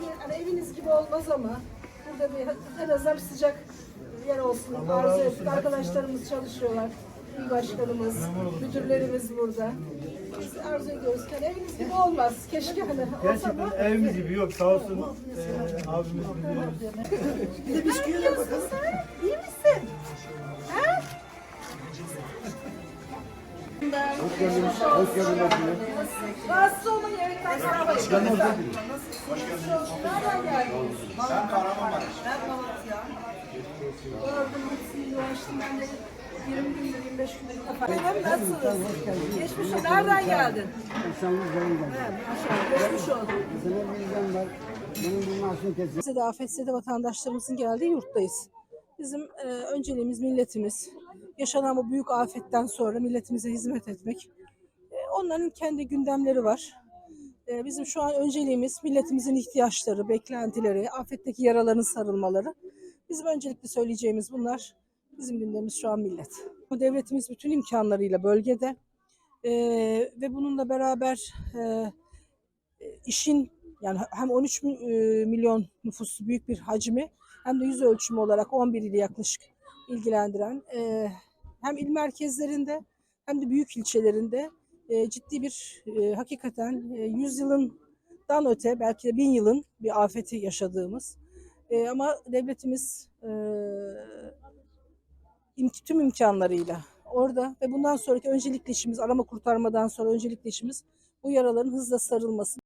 Bir, hani eviniz gibi olmaz ama burada bir en azından bir sıcak yer olsun. Arzu ettik. Arkadaşlarımız çalışıyorlar. İl başkanımız, müdürlerimiz burada. Biz arzu ediyoruz ki hani eviniz gibi olmaz. Keşke hani olsa Gerçekten ama evimiz gibi yok sağ olsun e, abimiz müdürümüz. Bir de bisküviye Hoş geldiniz. Hoş geldiniz. Rahatsız olmayın evet ben merhaba. Nasılsınız? Nereden geldiniz? Ben Kahramanmaraş. Ben Malatya. Gördüm hepsini uğraştım ben de 20 gündür 25 gündür defa. Benim nasılsınız? Geçmiş olsun. Nereden geldin? Üzerinden. He, maşallah geçmiş olsun. Sana bir yüzden var. Bunun bunun maaşını kesin. Bize de afetse de vatandaşlarımızın geldiği yurttayız. Bizim e, önceliğimiz milletimiz. Yaşanan bu büyük afetten sonra milletimize hizmet etmek. E, onların kendi gündemleri var. E, bizim şu an önceliğimiz milletimizin ihtiyaçları, beklentileri, afetteki yaraların sarılmaları. Bizim öncelikli söyleyeceğimiz bunlar. Bizim gündemimiz şu an millet. Bu devletimiz bütün imkanlarıyla bölgede E, ve bununla beraber e, işin yani hem 13 mi- e, milyon nüfuslu büyük bir hacmi hem de yüz ölçümü olarak 11 ili yaklaşık ilgilendiren e, hem il merkezlerinde hem de büyük ilçelerinde e, ciddi bir hakikaten e, yüzyılından öte belki de bin yılın bir afeti yaşadığımız ama devletimiz tüm imkanlarıyla orada ve bundan sonraki öncelikli işimiz arama kurtarmadan sonra öncelikli işimiz bu yaraların hızla sarılması.